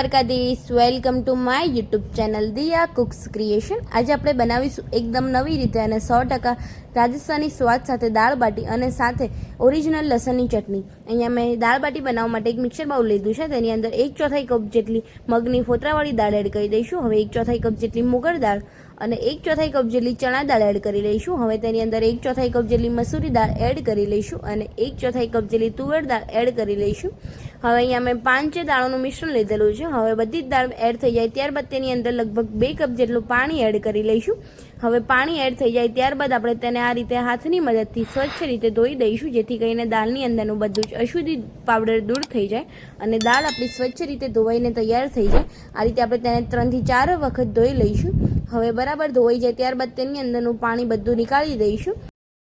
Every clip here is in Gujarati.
Dwarkadhish welcome to my YouTube channel Diya cooks creation આજે આપણે બનાવીશું એકદમ નવી રીતે અને સો ટકા રાજસ્થાની સ્વાદ સાથે દાળ બાટી અને સાથે ઓરિજિનલ લસણની ચટણી. અહીંયા મેં દાળ બાટી બનાવવા માટે એક મિક્સર બાઉલ લીધું છે. તેની અંદર એક ચોથાઈ કપ જેટલી મગની ફોતરાવાળી દાળ એડ કરી દઈશું. હવે એક ચોથાઈ કપ જેટલી મુગર દાળ અને એક ચોથાઈ કપ જેટલી ચણા દાળ એડ કરી લઈશું. હવે તેની અંદર એક ચોથાઈ કપ જેટલી મસૂરી દાળ એડ કરી લઈશું અને એક ચોથાઈ કપ જેટલી તુવેર દાળ એડ કરી લઈશું. હવે અહીંયા મેં પાંચે દાળોનું મિશ્રણ લીધેલું છે. હવે બધી જ દાળ એડ થઈ જાય ત્યારબાદ તેની અંદર લગભગ બે કપ જેટલું પાણી એડ કરી લઈશું. હવે પાણી એડ થઈ જાય ત્યારબાદ આપણે તેને આ રીતે હાથની મદદથી સ્વચ્છ રીતે ધોઈ દઈશું, જેથી કરીને દાળની અંદરનું બધું જ અશુદ્ધિ પાવડર દૂર થઈ જાય અને દાળ આપણી સ્વચ્છ રીતે ધોવાઈને તૈયાર થઈ જાય. આ રીતે આપણે તેને ત્રણથી ચાર વખત ધોઈ લઈશું. હવે બરાબર ધોવાઈ જાય ત્યારબાદ તેની અંદરનું પાણી બધું નીકાળી દઈશું.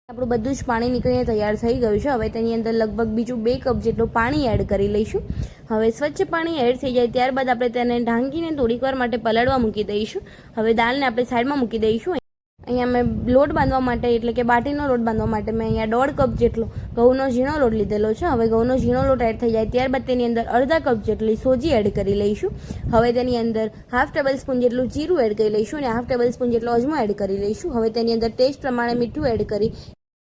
આપણું બધું જ પાણી નીકળીને તૈયાર થઈ ગયું છે. હવે તેની અંદર લગભગ બીજું બે કપ જેટલું પાણી એડ કરી લઈશું. હવે સ્વચ્છ પાણી એડ થઈ જાય ત્યારબાદ આપણે તેને ઢાંકીને થોડીક વાર માટે પલળવા મૂકી દઈશું. હવે દાળને આપણે સાઈડમાં મૂકી દઈશું. અહીંયા મેં લોટ બાંધવા માટે, એટલે કે બાટીનો લોટ બાંધવા માટે મેં અહીંયા દોઢ કપ જેટલો ઘઉંનો ઝીણો લોટ લીધેલો છે. હવે ઘઉંનો ઝીણો લોટ એડ થઈ જાય ત્યારબાદ તેની અંદર અડધા કપ જેટલી સોજી એડ કરી લઈશું. હવે તેની અંદર હાફ ટેબલ સ્પૂન જેટલું જીરું એડ કરી લઈશું અને હાફ ટેબલ સ્પૂન જેટલો અજમો એડ કરી લઈશું. હવે તેની અંદર ટેસ્ટ પ્રમાણે મીઠું એડ કરી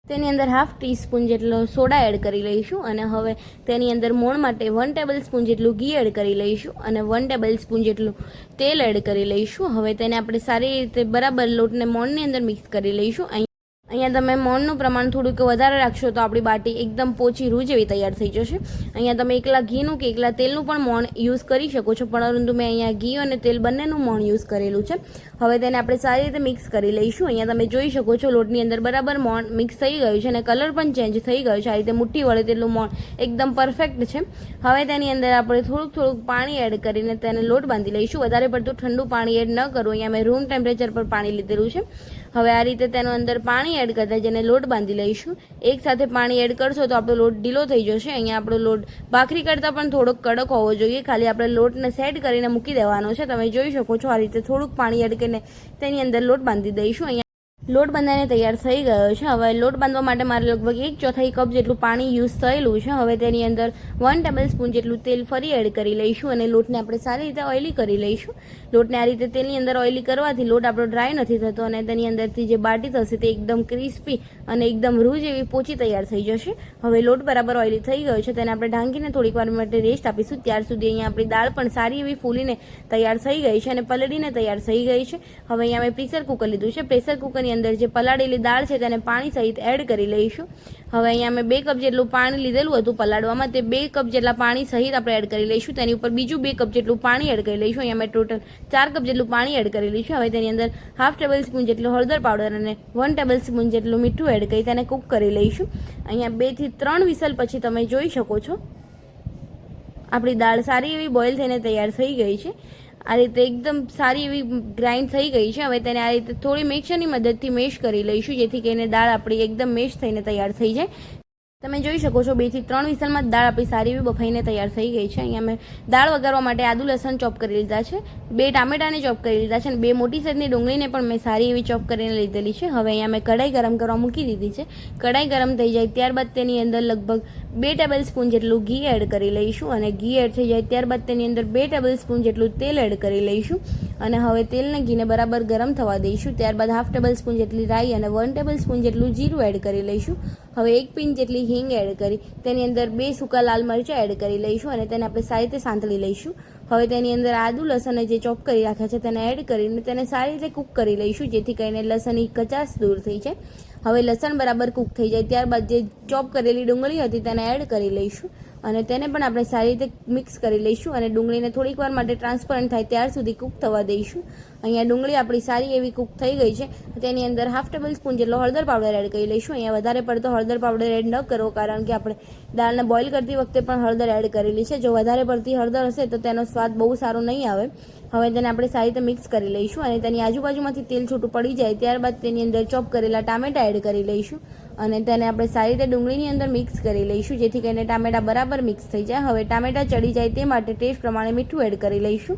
તેની અંદર હાફ ટીસ્પૂન જેટલો સોડા એડ કરી લઈશું અને હવે તેની અંદર મોણ માટે વન ટેબલ સ્પૂન જેટલું ઘી એડ કરી લઈશું અને વન ટેબલ સ્પૂન જેટલું તેલ એડ કરી લઈશું. હવે તેને આપણે સારી રીતે બરાબર લોટને મોણની અંદર મિક્સ કરી લઈશું. અહીંયા તમે મોણનું પ્રમાણ થોડુંક વધારે રાખશો તો આપણી બાટી એકદમ પોચી રૂ જેવી તૈયાર થઈ જશે. અહીંયા તમે એકલા ઘીનું કે એકલા તેલનું પણ મોણ યુઝ કરી શકો છો, પરંતુ મેં અહીંયા ઘી અને તેલ બંનેનું મોણ યુઝ કરેલું છે. હવે તેને આપણે સારી રીતે મિક્સ કરી લઈશું. અહીંયા તમે જોઈ શકો છો લોટની અંદર બરાબર મોણ મિક્સ થઈ ગયું છે અને કલર પણ ચેન્જ થઈ ગયો છે. આ રીતે મુઠ્ઠી વળે તેટલું મોણ એકદમ પરફેક્ટ છે. હવે તેની અંદર આપણે થોડુંક થોડુંક પાણી એડ કરીને તેને લોટ બાંધી લઈશું. વધારે પડતું ઠંડુ પાણી એડ ન કરવું અહીંયા મેં રૂમ ટેમ્પરેચર પર પાણી લીધેલું છે. હવે આ રીતે તેનું અંદર પાણી એડ કરતા જેને લોટ બાંધી લઈશું. એક સાથે પાણી એડ કરશો તો આપણો લોટ ઢીલો થઈ જશે. અહીંયા આપણો લોટ ભાખરી કરતાં પણ થોડોક કડક હોવો જોઈએ. ખાલી આપણે લોટને સેટ કરીને મૂકી દેવાનો છે. તમે જોઈ શકો છો આ રીતે થોડુંક પાણી એડ કરીને તેની અંદર લોટ બાંધી દઈશું. અહીંયા લોટ બાંધાને તૈયાર થઈ ગયો છે. હવે લોટ બાંધવા માટે મારે લગભગ એક ચોથાઈ કપ જેટલું પાણી યુઝ થયેલું છે. હવે તેની અંદર વન ટેબલ સ્પૂન જેટલું તેલ ફરી એડ કરી લઈશું અને લોટને આપણે સારી રીતે ઓઇલી કરી લઈશું. લોટને આ રીતે તેલની અંદર ઓઇલી કરવાથી લોટ આપણો ડ્રાય નથી થતો અને તેની અંદરથી જે બાટી થશે તે એકદમ ક્રિસ્પી અને એકદમ રૂ જેવી પોચી તૈયાર થઈ જશે. હવે લોટ બરાબર ઓઇલી થઈ ગયો છે. તેને આપણે ઢાંકીને થોડીક વાર માટે રેસ્ટ આપીશું. ત્યાર સુધી અહીંયા આપણી દાળ પણ સારી એવી ફૂલીને તૈયાર થઈ ગઈ છે અને પલળીને તૈયાર થઈ ગઈ છે. હવે અહીંયા મેં પ્રેશર કુકર લીધું છે. પ્રેશર કુકરની અંદર જે પલાળેલી દાળ છે તેને પાણી સહિત એડ કરી લઈશું. હવે અહીંયા મેં બે કપ જેટલું પાણી લીધેલું હતું પલાળવામાં, તે બે કપ જેટલા પાણી સહિત આપણે એડ કરી લઈશું. તેની ઉપર બીજું બે કપ જેટલું પાણી એડ કરી લઈશું. અહીંયા મેં ટોટલ ચાર કપ જેટલું પાણી એડ કરી લઈશું હવે તેની અંદર હાફ ટેબલ સ્પૂન જેટલું હળદર પાવડર અને વન ટેબલ સ્પૂન જેટલું મીઠું એડ કરી તેને કૂક કરી લઈશું. અહીંયા બેથી ત્રણ વિસલ પછી તમે જોઈ શકો છો. આપણી દાળ સારી એવી બોઇલ થઈને તૈયાર થઈ ગઈ છે. આ રીતે એકદમ સારી એવી ગ્રાઇન્ડ થઈ ગઈ છે. હવે તેને આ રીતે થોડી મિક્સરની મદદથી મેશ કરી લઈશું, જેથી કરીને દાળ આપણી એકદમ મેશ થઈને તૈયાર થઈ જાય. તમે જોઈ શકો છો, બેથી ત્રણ વિસલમાં દાળ આપણી સારી એવી બફાઈને તૈયાર થઈ ગઈ છે. અહીંયા મેં દાળ વગારવા માટે આદુ લસણ ચોપ કરી લીધા છે. બે ટામેટાને ચોપ કરી લીધા છે અને બે મોટી સાઈઝની ડુંગળીને પણ મેં સારી એવી ચોપ કરીને લીધેલી છે. હવે અહીંયા મેં કઢાઈ ગરમ કરવા મૂકી દીધી છે. કઢાઈ ગરમ થઈ જાય ત્યારબાદ તેની અંદર લગભગ બે ટેબલ સ્પૂન જેટલું ઘી એડ કરી લઈશું અને ઘી એડ થઈ જાય ત્યારબાદ તેની અંદર બે ટેબલ સ્પૂન જેટલું તેલ એડ કરી લઈશું અને હવે તેલને ઘીને બરાબર ગરમ થવા દઈશું. ત્યારબાદ હાફ ટેબલ સ્પૂન જેટલી રાઈ અને વન ટેબલ સ્પૂન જેટલું જીરું એડ કરી લઈશું. હવે એક પિંચ જેટલી હિંગ એડ કરી, તેની અંદર બે સૂકા લાલ મરચાં એડ કરી લઈશું અને તેને આપણે સારી રીતે સાંતળી લઈશું. હવે તેની અંદર આદુ, લસણ જે ચોપ કરી રાખ્યા છે તેને એડ કરીને તેને સારી રીતે કૂક કરી લઈશું, જેથી કરીને લસણની કચાશ દૂર થઈ જાય. હવે લસણ બરાબર કૂક થઈ જાય. ત્યારબાદ જે ચોપ કરેલી ડુંગળી હતી તેને એડ કરી લઈશું. અને તેને પણ આપણે સારી રીતે મિક્સ કરી લઈશું અને ડુંગળીને થોડીક વાર માટે ટ્રાન્સપરન્ટ થાય ત્યાર સુધી કૂક થવા દઈશું. અહીંયા ડુંગળી આપણી સારી એવી કૂક થઈ ગઈ છે. તેની અંદર હાફ ટેબલ સ્પૂન જેટલો હળદર પાવડર એડ કરી લઈશું. અહીંયા વધારે પડતો હળદર પાવડર એડ ન કરવો કારણ કે આપણે દાળને બોઇલ કરતી વખતે પણ હળદર એડ કરેલી છે. જો વધારે પડતી હળદર હશે તો તેનો સ્વાદ બહુ સારો નહીં આવે. હવે તેને આપણે સારી રીતે મિક્સ કરી લઈશું અને તેની આજુબાજુમાંથી તેલ છૂટું પડી જાય ત્યારબાદ તેની અંદર ચોપ કરેલા ટામેટા એડ કરી લઈશું. અને તેને આપણે સારી રીતે ડુંગળીની અંદર મિક્સ કરી લઈશું, જેથી કરીને ટામેટા બરાબર મિક્સ થઈ જાય. હવે ટામેટા ચડી જાય તે માટે ટેસ્ટ પ્રમાણે મીઠું એડ કરી લઈશું.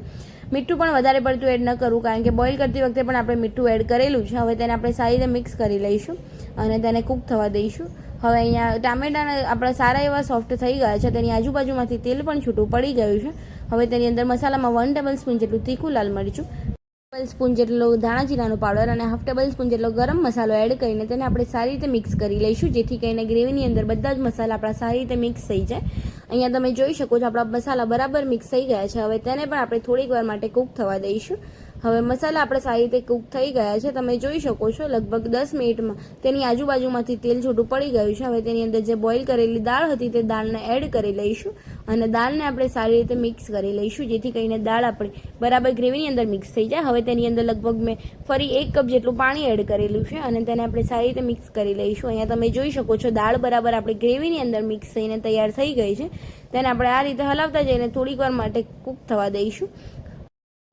મીઠું પણ વધારે પડતું એડ ન કરવું, કારણ કે બોઇલ કરતી વખતે પણ આપણે મીઠું એડ કરેલું છે. હવે તેને આપણે સારી રીતે મિક્સ કરી લઈશું અને તેને કૂક થવા દઈશું. હવે અહીંયા ટામેટાના આપણા સારા એવા સોફ્ટ થઈ ગયા છે. તેની આજુબાજુમાંથી તેલ પણ છૂટું પડી ગયું છે. હવે તેની અંદર મસાલામાં વન ટેબલ સ્પૂન જેટલું તીખું લાલ મરચું ટેબલ સ્પૂન જેટલો ધાણા જીરાનો પાવડર અને હાફ ટેબલ સ્પૂન જેટલો ગરમ મસાલો એડ કરીને તેને આપણે સારી રીતે મિક્સ કરી લઈશું, જેથી કરીને ગ્રેવીની અંદર બધા જ મસાલા આપણા સારી રીતે મિક્સ થઈ જાય. અહીંયા તમે જોઈ શકો છો આપણા મસાલા બરાબર મિક્સ થઈ ગયા છે. હવે તેને પણ આપણે થોડીક વાર માટે કૂક થવા દઈશું. હવે મસાલા આપણે સારી રીતે કૂક થઈ ગયા છે. તમે જોઈ શકો છો, લગભગ દસ મિનિટમાં તેની આજુબાજુમાંથી તેલ છૂટું પડી ગયું છે. હવે તેની અંદર જે બોઇલ કરેલી દાળ હતી તે દાળને એડ કરી લઈશું અને દાળને આપણે સારી રીતે મિક્સ કરી લઈશું, જેથી કરીને દાળ આપણી બરાબર ગ્રેવીની અંદર મિક્સ થઈ જાય. હવે તેની અંદર લગભગ મેં ફરી એક કપ જેટલું પાણી એડ કરેલું છે અને તેને આપણે સારી રીતે મિક્સ કરી લઈશું. અહીંયા તમે જોઈ શકો છો, દાળ બરાબર આપણી ગ્રેવીની અંદર મિક્સ થઈને તૈયાર થઈ ગઈ છે. તેને આપણે આ રીતે હલાવતા જઈને થોડીક વાર માટે કૂક થવા દઈશું.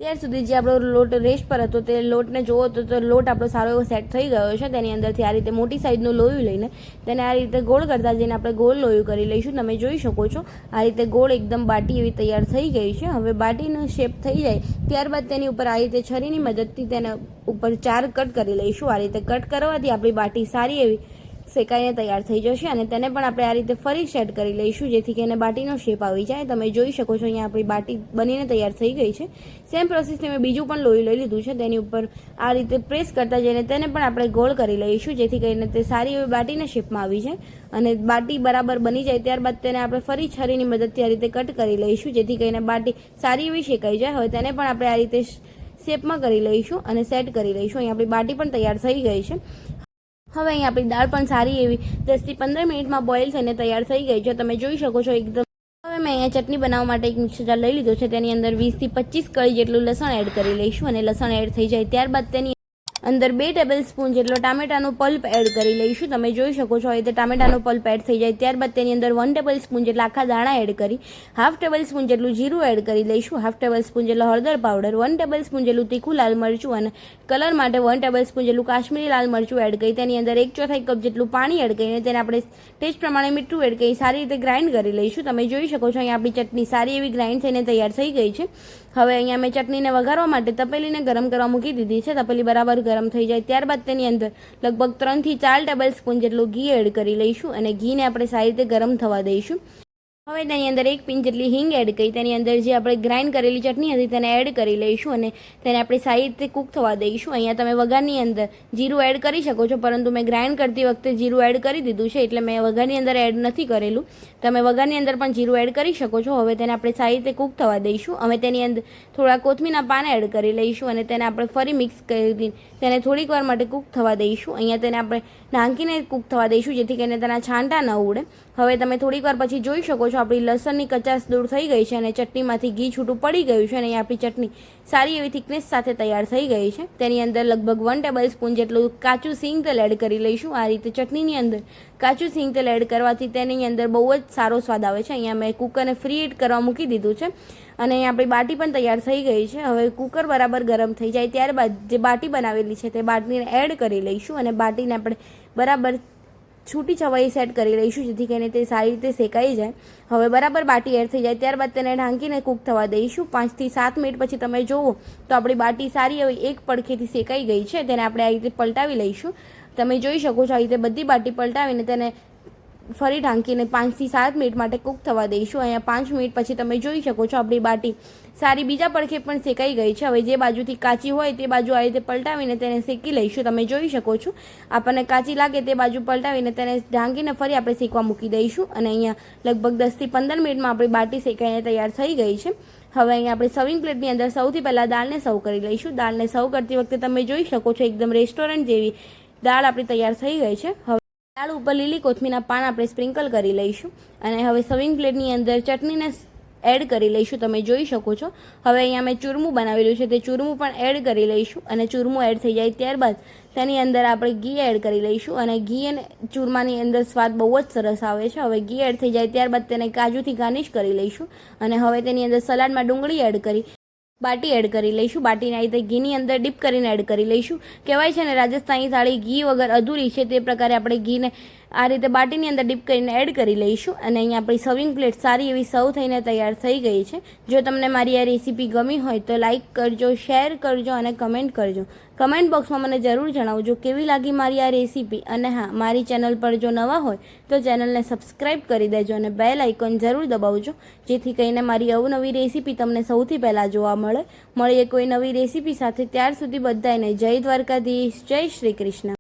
ત્યાર સુધી જે આપણો લોટ રેસ્ટ પર હતો, તે લોટને જોવો તો તો લોટ આપણો સારો એવો સેટ થઈ ગયો છે. તેની અંદરથી આ રીતે મોટી સાઈઝનું લોયું લઈને તેને આ રીતે ગોળ કરતા જઈને આપણે ગોળ લોયું કરી લઈશું. તમે જોઈ શકો છો, આ રીતે ગોળ એકદમ બાટી એવી તૈયાર થઈ ગઈ છે. હવે બાટીનો શેપ થઈ જાય ત્યારબાદ તેની ઉપર આ રીતે છરીની મદદથી તેના ઉપર ચાર કટ કરી લઈશું. આ રીતે કટ કરવાથી આપણી બાટી સારી એવી શેકાઈને તૈયાર થઈ જશે અને તેને પણ આપણે આ રીતે ફરી સેટ કરી લઈશું, જેથી કે એને બાટીનો શેપ આવી જાય. તમે જોઈ શકો છો અહીંયા આપણી બાટી બનીને તૈયાર થઈ ગઈ છે. સેમ પ્રોસેસથી મેં બીજું પણ લોહી લઈ લીધું છે. તેની ઉપર આ રીતે પ્રેસ કરતા જઈને તેને પણ આપણે ગોળ કરી લઈશું, જેથી કરીને તે સારી એવી બાટીના શેપમાં આવી જાય. અને બાટી બરાબર બની જાય ત્યારબાદ તેને આપણે ફરી છરીની મદદથી આ રીતે કટ કરી લઈશું, જેથી કરીને બાટી સારી એવી શેકાઈ જાય. હવે તેને પણ આપણે આ રીતે શેપમાં કરી લઈશું અને સેટ કરી લઈશું. અહીં આપણી બાટી પણ તૈયાર થઈ ગઈ છે. હવે અહીં આપણી દાળ પણ સારી એવી દસથી પંદર મિનિટમાં બોઇલ થઈને તૈયાર થઈ ગઈ છે. તમે જોઈ શકો છો એકદમ. હવે મેં અહીંયા ચટણી બનાવવા માટે એક મિક્સર જાર લઈ લીધો છે. તેની અંદર વીસથી પચીસ કળી જેટલું લસણ એડ કરી લઈશું અને લસણ એડ થઈ જાય ત્યારબાદ તેની અંદર બે ટેબલ સ્પૂન જેટલો ટામેટાનો પલ્પ એડ કરી લઈશું. તમે જોઈ શકો છો એ તે ટામેટાનો પલ્પ એડ થઈ જાય. ત્યારબાદ તેની અંદર વન ટેબલ સ્પૂન જેટલા આખા દાણા એડ કરી હાફ ટેબલ સ્પૂન જેટલું જીરું એડ કરી લઈશું. હાફ ટેબલ સ્પૂન જેટલો હળદર પાવડર વન ટેબલ સ્પૂન જેટલું તીખું લાલ મરચું અને કલર માટે વન ટેબલ સ્પૂન જેટલું કાશ્મીરી લાલ મરચું એડ કરી. તેની અંદર એક ચોથાઈ કપ જેટલું પાણી એડ કરીને તેને આપણે ટેસ્ટ પ્રમાણે મીઠું એડ કરી સારી રીતે ગ્રાઇન્ડ કરી લઈશું. તમે જોઈ શકો છો અહીં આપણી ચટણી સારી એવી ગ્રાઇન્ડ થઈને તૈયાર થઈ ગઈ છે. હવે અહીંયા મેં ચટણીને વઘારવા માટે તપેલીને ગરમ કરવા મૂકી દીધી છે. તપેલી બરાબર ગરમ થઈ જાય ત્યારબાદ તેની અંદર લગભગ ત્રણથી ચાર ટેબલ સ્પૂન જેટલું ઘી એડ કરી લઈશું અને ઘીને આપણે સારી રીતે ગરમ થવા દઈશું. હવે તેની અંદર એક પિંચ જેટલી હિંગ એડ કરી, તેની અંદર જે આપણે ગ્રાઇન્ડ કરેલી ચટણી હતી તેને એડ કરી લઈશું અને તેને આપણે સારી રીતે કૂક થવા દઈશું. અહીંયા તમે વઘારની અંદર જીરું એડ કરી શકો છો, પરંતુ મેં ગ્રાઇન્ડ કરતી વખતે જીરું એડ કરી દીધું છે, એટલે મેં વઘારની અંદર એડ નથી કરેલું. તમે વઘારની અંદર પણ જીરું એડ કરી શકો છો, હવે તેને આપણે સારી રીતે કૂક થવા દઈશું. અમે તેની અંદર થોડા કોથમીના પાન એડ કરી લઈશું અને તેને આપણે ફરી મિક્સ કરી, તેને થોડીક વાર માટે કૂક થવા દઈશું. અહીંયા તેને આપણે ઢાંકીને કૂક થવા દઈશું, જેથી કરીને તેના છાંટા ન ઉડે. હવે તમે થોડીક વાર પછી જોઈ શકો છો, આપણી લસણની કચાસ દૂર થઈ ગઈ છે અને ચટણીમાંથી ઘી છૂટું પડી ગયું છે અને આપણી ચટણી સારી એવી થિકનેસ સાથે તૈયાર થઈ ગઈ છે. તેની અંદર લગભગ વન ટેબલ સ્પૂન જેટલું કાચું સિંગ તેલ એડ કરી લઈશું. આ રીતે ચટણીની અંદર કાચું સિંગ તેલ એડ કરવાથી તેની અંદર બહુ જ સારો સ્વાદ આવે છે. અહીંયા મેં કુકરને ફ્રી હીટ કરવા મૂકી દીધું છે અને અહીં આપણી બાટી પણ તૈયાર થઈ ગઈ છે. હવે કુકર બરાબર ગરમ થઈ જાય ત્યારબાદ જે બાટી બનાવેલી છે તે બાટીને એડ કરી લઈશું અને બાટીને આપણે બરાબર છૂટી છવાઈ સેટ કરી લઈશું, જેથી કરીને તે સારી રીતે શેકાઈ જાય. હવે બરાબર બાટી એડ થઈ જાય, ત્યારબાદ તેને ઢાંકીને કૂક થવા દઈશું. પાંચથી સાત મિનિટ પછી તમે જુઓ તો આપણી બાટી સારી એવી એક પડખેથી શેકાઈ ગઈ છે, તેને આપણે આ રીતે પલટાવી લઈશું. તમે જોઈ શકો છો આ રીતે બધી બાટી પલટાવીને તેને ફરી ઢાંકીને પાંચથી સાત મિનિટ માટે કૂક થવા દઈશું. અહીંયા પાંચ મિનિટ પછી તમે જોઈ શકો છો આપણી બાટી સારી બીજા પડખે પણ શેકાઈ ગઈ છે. હવે જે બાજુથી કાચી હોય તે બાજુ આ રીતે પલટાવીને તેને શેકી લઈશું. તમે જોઈ શકો છો. આપણને કાચી લાગે તે બાજુ પલટાવીને તેને ઢાંકીને ફરી આપણે શેકવા મૂકી દઈશું. અને અહીંયા લગભગ દસથી પંદર મિનિટમાં આપણી બાટી શેકાઈને તૈયાર થઈ ગઈ છે. હવે અહીંયા આપણે સર્વિંગ પ્લેટની અંદર સૌથી પહેલાં દાળને સર્વ કરી લઈશું. દાળને સર્વ કરતી વખતે તમે જોઈ શકો છો એકદમ રેસ્ટોરન્ટ જેવી દાળ આપણી તૈયાર થઈ ગઈ છે. હવે દાળ ઉપર લીલી કોથમીના પાન આપણે સ્પ્રિંકલ કરી લઈશું. અને હવે સર્વિંગ પ્લેટની અંદર ચટણીને એડ કરી લઈશું, તમે જોઈ શકો છો. હવે અહીંયા મેં ચૂરમું બનાવેલું છે, તે ચૂરમું પણ એડ કરી લઈશું અને ચૂરમું એડ થઈ જાય ત્યારબાદ તેની અંદર આપણે ઘી એડ કરી લઈશું અને ઘી અને ચૂરમાની અંદર સ્વાદ બહુ જ સરસ આવે છે. હવે ઘી એડ થઈ જાય ત્યારબાદ તેને કાજુથી ગાર્નિશ કરી લઈશું અને હવે તેની અંદર સલાડમાં ડુંગળી એડ કરી, બાટી એડ કરી લઈશું. બાટીને આ રીતે ઘીની અંદર ડીપ કરીને એડ કરી લઈશું. કહેવાય છે ને, રાજસ્થાની થાળી ઘી વગર અધૂરી છે, તે પ્રકારે આપણે ઘીને આ રીતે બાટીની અંદર ડીપ કરીને એડ કરી લઈશું અને અહીંયા આપણી સર્વિંગ પ્લેટ સારી એવી સર્વ થઈને તૈયાર થઈ ગઈ છે. જો તમને મારી આ રેસીપી ગમી હોય તો લાઈક કરજો શેર કરજો અને કમેન્ટ કરજો. કમેન્ટ બોક્સમાં મને જરૂર જણાવજો કેવી લાગી મારી આ રેસીપી અને હા, મારી ચેનલ પર જો નવા હોય તો ચેનલને સબસ્ક્રાઈબ કરી દેજો અને બેલ આઇકોન જરૂર દબાવજો, જેથી કરીને મારી અવનવી રેસીપી તમને સૌથી પહેલાં જોવા મળે. મળીએ કોઈ નવી રેસીપી સાથે, ત્યાર સુધી બધાને જય દ્વારકાધીશ, જય શ્રી કૃષ્ણ.